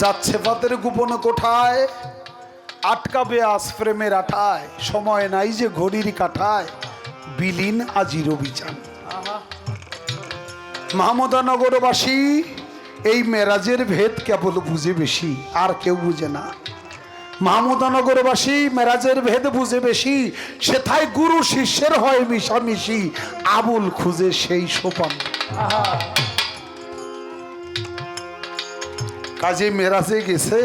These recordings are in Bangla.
যাচ্ছে পাতের গোপনে কোঠায় আটকাবে আজ প্রেমের আঠায় সময় নাই যে ঘড়ির কাঠায় বিলীন আজির অভিযান। মাহমুদানগরবাসী এই মেরাজের ভেদ কেবল বুঝে বেশি আর কেউ বুঝে না। মাহমুদানগরবাসী মেরাজের ভেদ বুঝে বেশি সেথায় গুরু শিষ্যের হয় মিশামিশি আবুল খুঁজে সেই সোপান। কাজে মেরাজে গেছে,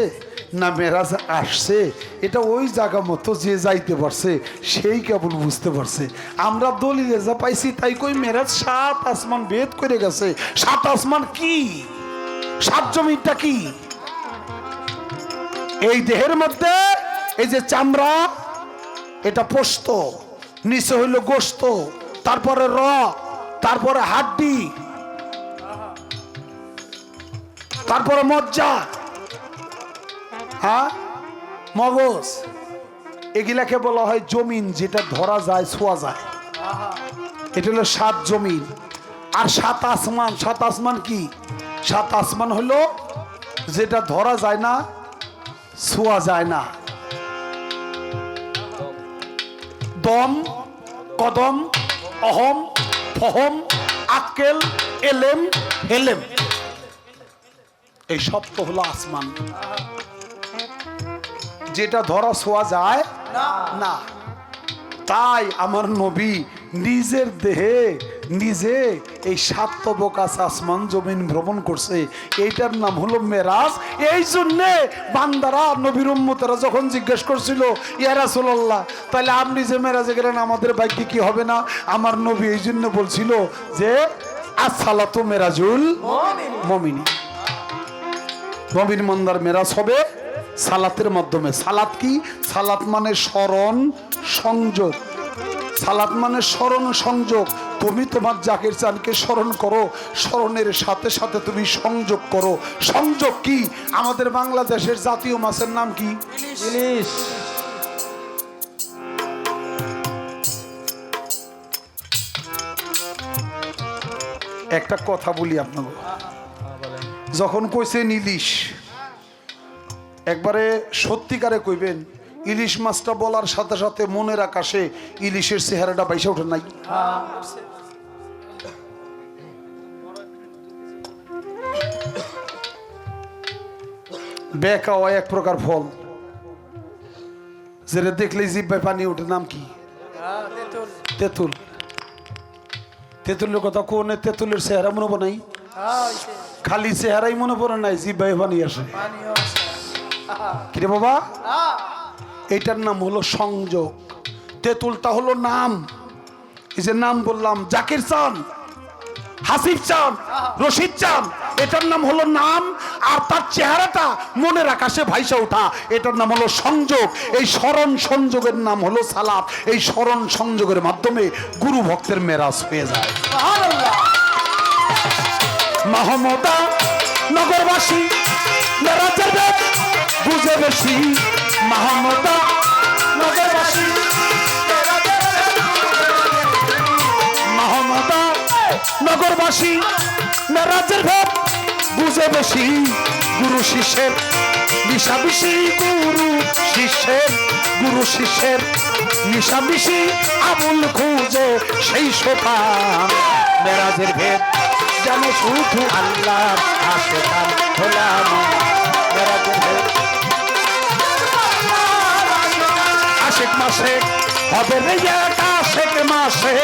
না মেরাজ আসছে, এটা ওই জায়গা মতো যে যাইতে পারছে, সেই কেবল বুঝতে পারছে। আমরা দলিলে যা পাইছি, তাই কই মেরাজ সাত আসমান ভেদ করে গেছে। সাত আসমান কি? সাত জমিটা কি? এই দেহের মধ্যে এই যে চামড়া, এটা পোস্ত, নিচে হইল গোস্ত, তারপরে র তারপরে হাড্ডি তারপরে মজ্জা। হ্যাঁ? মগজ। এগুলাকে বলা হয় জমিন, যেটা ধরা যায়, ছোঁয়া যায়। এটা হলো সাত জমিন। আর সাত আসমান সাত আসমান কি? সাত আসমান হলো যেটা ধরা যায় না, ছোঁয়া যায় না। দম, কদম, অহম, ফহম, আক্কেল, এলেম, হেলেম। এই সপ্ত হলো আসমান। যেটা ধরা শোয়া যায় না। তাই আমার নবী নিজের দেহে নিজে এই সাতবকাশ আসমান জমিন ভ্রমণ করছে। এইটার নাম হলো মেরাজ। এই জন্যে বান্দারা নবীর উম্মতেরা যখন জিজ্ঞেস করছিল ইয়ারা সোল্লাহ তাহলে আপনি যে মেরাজে গেলেন আমাদের ভাগ্যে কি হবে না? আমার নবী এই জন্য বলছিল যে আসালাতো মেরাজুল মমিনী নবীন মন্দার মেরাজ হবে সালাতের মাধ্যমে। সালাত কি? সালাত মানে স্মরণ সংযোগ। সালাত মানে স্মরণ সংযোগ। তুমি তোমার জাকের চানকে স্মরণ করো স্মরণের সাথে সাথে তুমি সংযোগ করো। সংযোগ কি? আমাদের বাংলাদেশের জাতীয় মাছের নাম কি? ইলিশ। একটা কথা বলি আপনাকে। যখন কইছেন ইলিশ, একবারে সত্যিকারে কইবেন, ইলিশ মাছটা বলার সাথে সাথে মনের আকাশে ইলিশের চেহারাটা বাইসে ওঠে নাই। বেকাওয়া এক প্রকার ফল। যেটা দেখলে জিব্বায় পানি ওঠে, নাম কি? তেঁতুল। তেঁতুলের কথা কোনে তেঁতুলের চেহারা মনে পড়ে নাই? খালি চেহারাই মনে পড়ে নাই জিব্বাই পানি আসে। কিরে বাবা? এইটার নাম হলো সংযোগ। তেঁতুলটা হলো নাম। এই যে নাম বললাম, জাকির চান, হাসিফ চান, রশিদ চান, এটার নাম হলো নাম, আর তার চেহারাটা মনের আকাশে ভাইসা ওঠা। এটার নাম হলো সংযোগ। এই স্মরণ সংযোগের নাম হলো সালাপ এই স্মরণ সংযোগের মাধ্যমে গুরু ভক্তের মেরাজ হয়ে যায়। মাহমুদা নগরবাসী বুঝে বেশি। মাহমুদা নগরবাসী মাহমুদা নগরবাসী মেরাজের ভেদ বুঝে বেশি। গুরু শিষ্যের মিশামিশি গুরু শিষ্যের গুরু শিষ্যের মিশামিশি আমুল খুঁজে সেই সোপা মেরাজের ভেদ জানে শুধু আল্লাহ আসে তার ভেদ আশেক মাসে হবে রে আশেক মাসে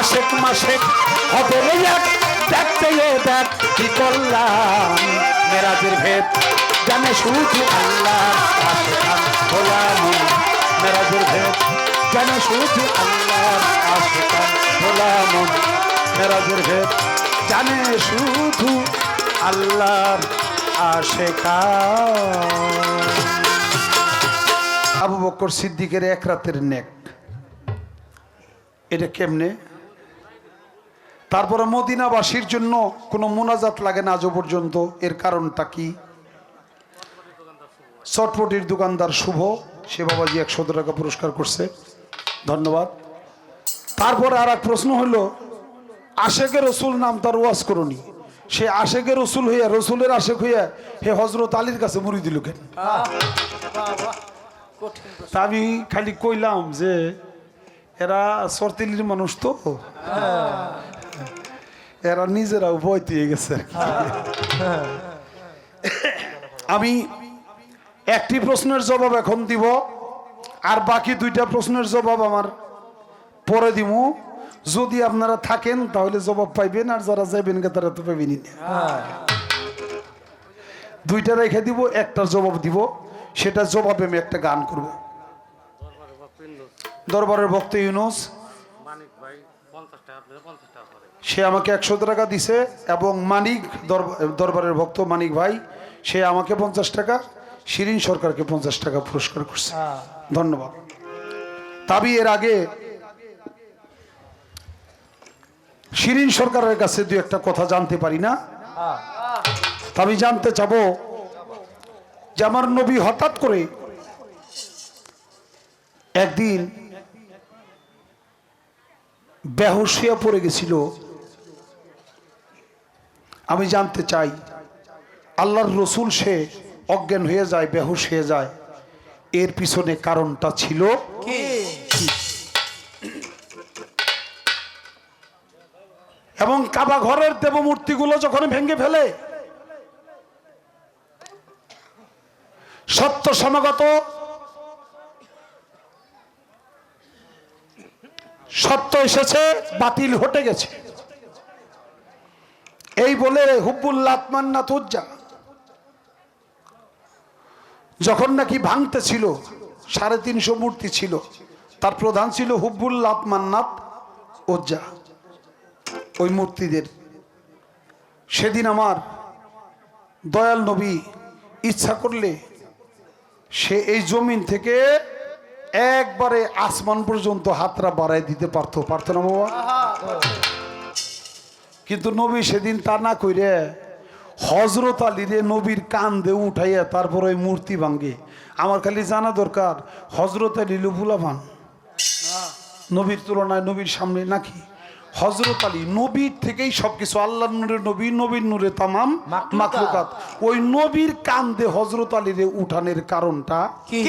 আশেক মাসে হবে রে দেখতে দেখ কি করলাম। মেরাজের ভেদ জানে শুধু আল্লাহ মন মেরাজের ভেদ জানে শুধু আল্লাহ মন মেরাজের ভেদ জানে শুধু আল্লাহর আবু বকর সিদ্দিকের এক রাতের নেক। এটা কেমনে? তারপরে মদিনাবাসীর জন্য কোনো মোনাজাত লাগে না আজও পর্যন্ত। এর কারণটা কি? চটপটির দোকানদার শুভ, সে বাবাজি একশো টাকা পুরস্কার করছে। ধন্যবাদ। তারপরে আর এক প্রশ্ন হলো আশেকের রসুল নাম তার ওয়াজ করনি। সে আশেকে রসুল হইয়া, রসুলের আশেক হইয়া হে হজরত আলীর কাছে মুড়ি দিল কেন? তা আমি খালি কইলাম যে, এরা সরতিলির মানুষ তো। এরা নিজেরা ভয় দিয়ে গেছে আমি একটি প্রশ্নের জবাব এখন দিব, আর বাকি দুইটা প্রশ্নের জবাব আমার পরে দিব যদি আপনারা থাকেন তাহলে জবাব পাইবেন আর যারা যাবেন গে তারা তো পাবেনই না। দুইটা রেখে দিব একটার জবাব দিব সেটা জবাবে আমি একটা গান করব। দরবারের ভক্ত ইউনুস সে আমাকে একশো টাকা দিছে এবং মানিক দরব- দরবারের ভক্ত মানিক ভাই সে আমাকে পঞ্চাশ টাকা শিরিন সরকারকে পঞ্চাশ টাকা পুরস্কার করছে। ধন্যবাদ। তাবি এর আগে শিরিন সরকারের কাছে দু একটা কথা জানতে পারি না? আমি জানতে চাবো যে আমার নবী হঠাৎ করে একদিন বেহসিয়া পড়ে গেছিল। আমি জানতে চাই, আল্লাহর রসুল সে অজ্ঞান হয়ে যায়, বেহুশ হয়ে যায়, এর পিছনে কারণটা ছিল? এবং কাবা ঘরের দেবমূর্তিগুলো যখন ভেঙে ফেলে, সত্য সমাগত, সত্য এসেছে, বাতিল হটে গেছে। এই বলে হুব্বুল্লাহ মান্না তুজ্জা যখন নাকি ভাঙতে ছিল, সাড়ে তিনশো মূর্তি ছিল, তার প্রধান ছিল হুব্বুল্লাহ মান্নাত ওজ্জা ওই মূর্তিদের। সেদিন আমার দয়াল নবী ইচ্ছা করলে সে এই জমিন থেকে একবারে আসমান পর্যন্ত হাতরা বাড়াই দিতে পারতো পারতো না বাবা? কিন্তু নবী সেদিন তা না কইরে হজরত আলীরে নবীর কান দিয়ে উঠাইয়া তারপর ওই মূর্তি ভাঙ্গে। আমার খালি জানা দরকার হজরত আলী লুফুলাভান নবীর তুলনায় নবীর সামনে নাকি হজরত আলী নবীর থেকেই সবকিছু আল্লাহ নূরে নবী নবীর নূরে তামাম। মাখলুকাত। ওই নবীর কান্দে হজরত আলীরে উঠানের কারণটা কি?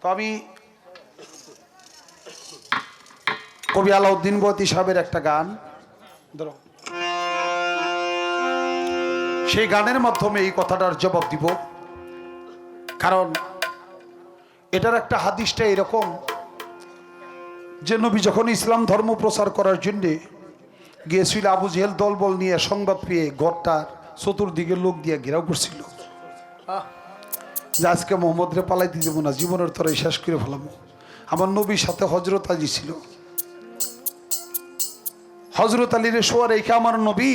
তো আমি কবি আলাউদ্দিন বতী সাহেবের একটা গান। ধরো। সেই গানের মাধ্যমে এই কথাটার জবাব দিব। কারণ এটার একটা হাদিসটা এরকম যে নবী যখন ইসলাম ধর্ম প্রচার করার জন্যে গিয়েছিল আবু জেহেল দলবল নিয়ে সংবাদ পেয়ে ঘরটার চতুর্দিকে লোক দিয়ে ঘেরাও করছিল। যে আজকে মোহাম্মদ রে পালাইতে দেবো না, জীবনের তরে শেষ করে ফেলাম আমার নবীর সাথে হজরত আলী ছিল। হজরত আলীর শোয়া রেখে আমার নবী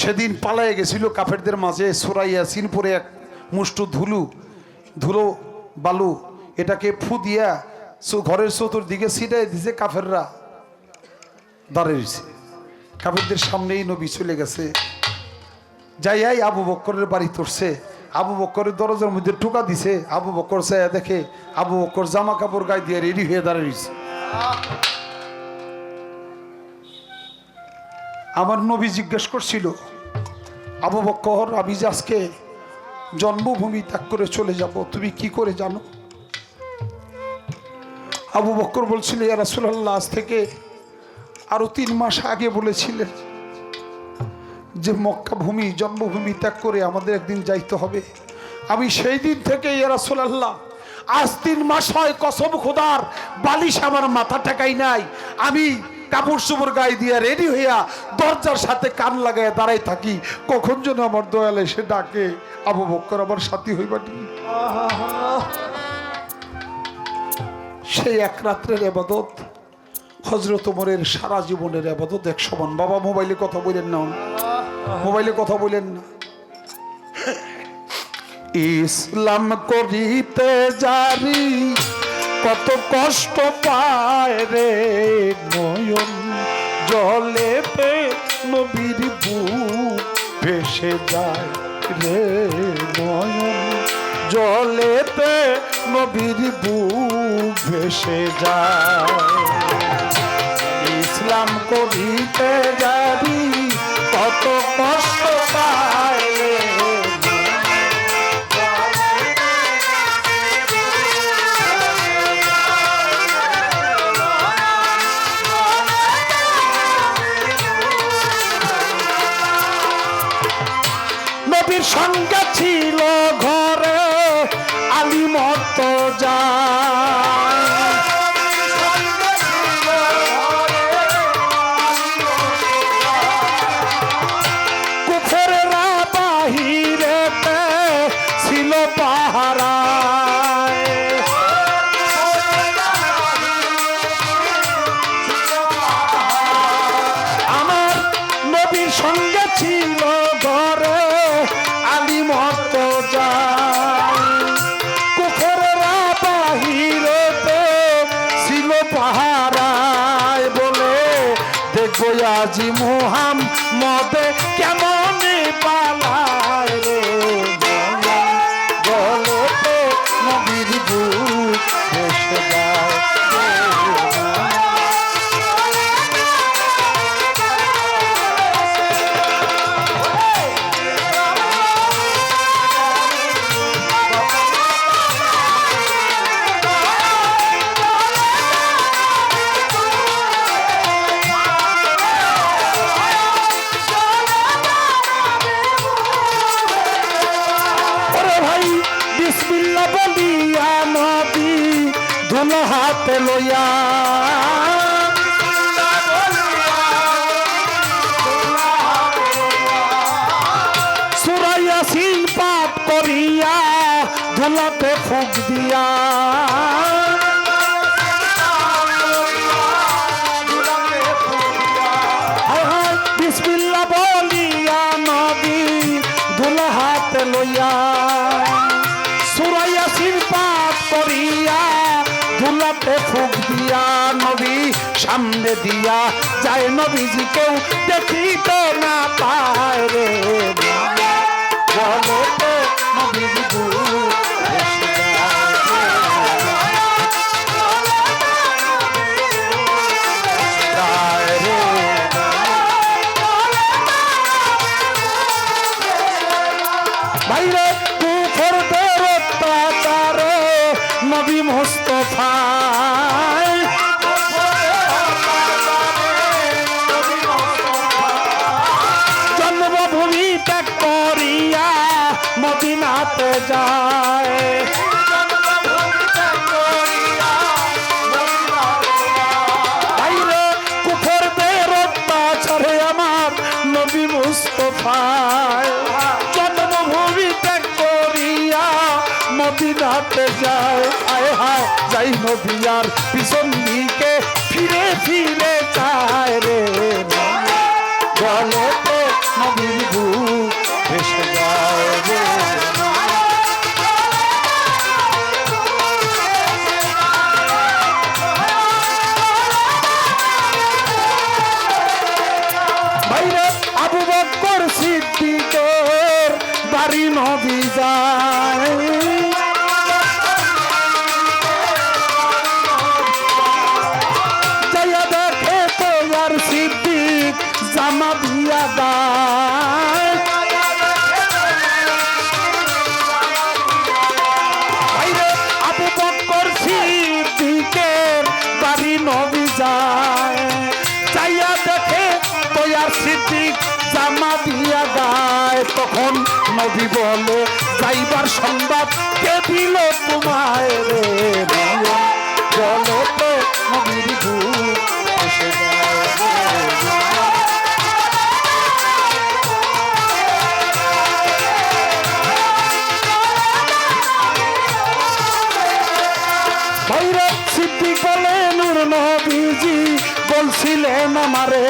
সেদিন পালাইয়া গেছিল কাফেরদের মাঝে সুরাইয়া সিনপুরে এক মুষ্টু ধুলু, ধুলো বালু এটাকে ফু দিয়া ঘরের চতুর্দিকে ছিটাই দিছে কাফেররা। দাঁড়িয়ে রয়েছে। কাফেরদের সামনেই নবী চলে গেছে। যাই আই আবু বক্করের বাড়ি তরছে আবু বক্করের দরজার মধ্যে ঠুকা দিছে। আবু বক্কর চাইয়া দেখে আবু বক্কর জামা কাপড় গায়ে দিয়ে রেডি হয়ে দাঁড়িয়ে রয়েছে। আমার নবী জিজ্ঞেস করছিল, আবু বক্কর, আমি যে আজকে জন্মভূমি ত্যাগ করে চলে যাব, তুমি কি করে জানো? আবু বক্কর বলছিল, ইয়া রাসূলুল্লাহ, আজ থেকে আরও তিন মাস আগে বলেছিলেন যে মক্কা ভূমি, জন্মভূমি ত্যাগ করে আমাদের একদিন যাইতে হবে। আমি সেই দিন থেকে, ইয়া রাসূলুল্লাহ, আজ তিন মাস হয় কসম খোদার, বালিশ আমার মাথা ঠেকাই নাই। আমি কাপড় চোপড় গায়ে দিয়া রেডি হইয়া দরজার সাথে কান লাগায় দাঁড়াই থাকি। কখন যেন আমার দয়াল এসে ডাকে, আবু বক্কর আমার সাথী হইবাটি। সেই এক রাত্রের এবাদত হজরত ওমরের সারা জীবনের আবাদত, এক সমান। বাবা, মোবাইলে কথা বলেন না। মোবাইলে কথা বলেন না। ইসলাম করিতে জারি কত কষ্ট পায় রে নয়ন। জলে পে নবীর বুক ভেসে যায় রে নয়ন। জলেতে নবীর বুক ভেসে যায়। ইসলাম করিতে যাবি কত কষ্ট পায় সঙ্গে দেখব আজি সামনে দিয়া যায় নবীজি কেউ দেখিতে না পায় রে বলে মদিনাতে যাও আয় হায় যাই নদিয়ার পিছন সিদ্দিক জামা দিয়া গায় তখন নবী বলে, যাইবার সংবাদ কে দিল তোমায় রে বলো তো নবীর সিদ্ধি বলে, নূর নবীজি বলছিলেন আমারে।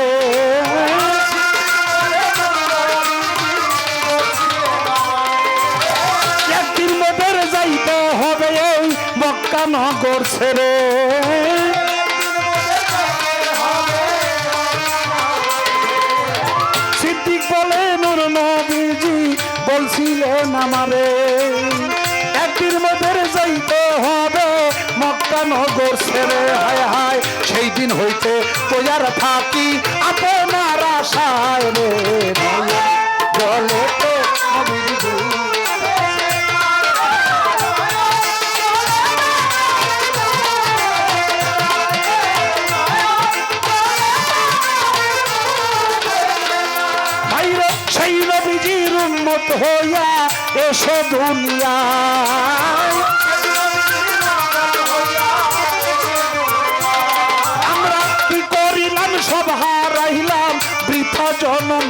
নগর ছেড়ে সিদ্দিক বলে, নূর নবীজি বলছিলেন আমারে, একদিন মোদের যাইতে হবে মক্কা নগর ছেড়ে। হায় হায়, সেই দিন হইতে তোয়ার থাকি আপনার আশায় রে এসো দুনিয়ায় আমরা কি করিলাম? সব হারাইলাম বৃথা জনম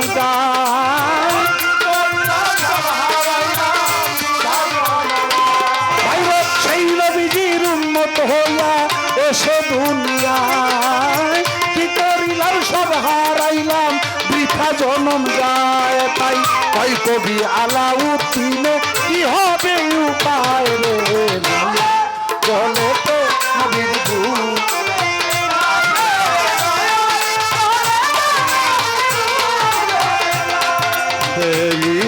সেই বৃথা জনম যায়। তাই কবি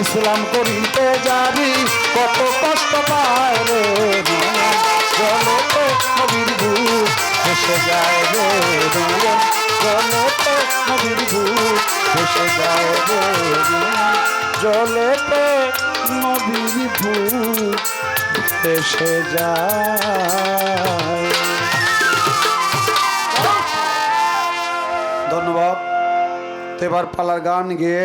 ইসলাম করিতে যাবি, কত কষ্ট পায় রে নয়ন তো নবীর ভূত হেসে যায় রে নয়ন চলে তো নবীর ভূত হেসে যায় রে নয়ন জলে তো নবীর ভূত হেসে যায়। ধন্যবাদ। এবার পালার গান গিয়ে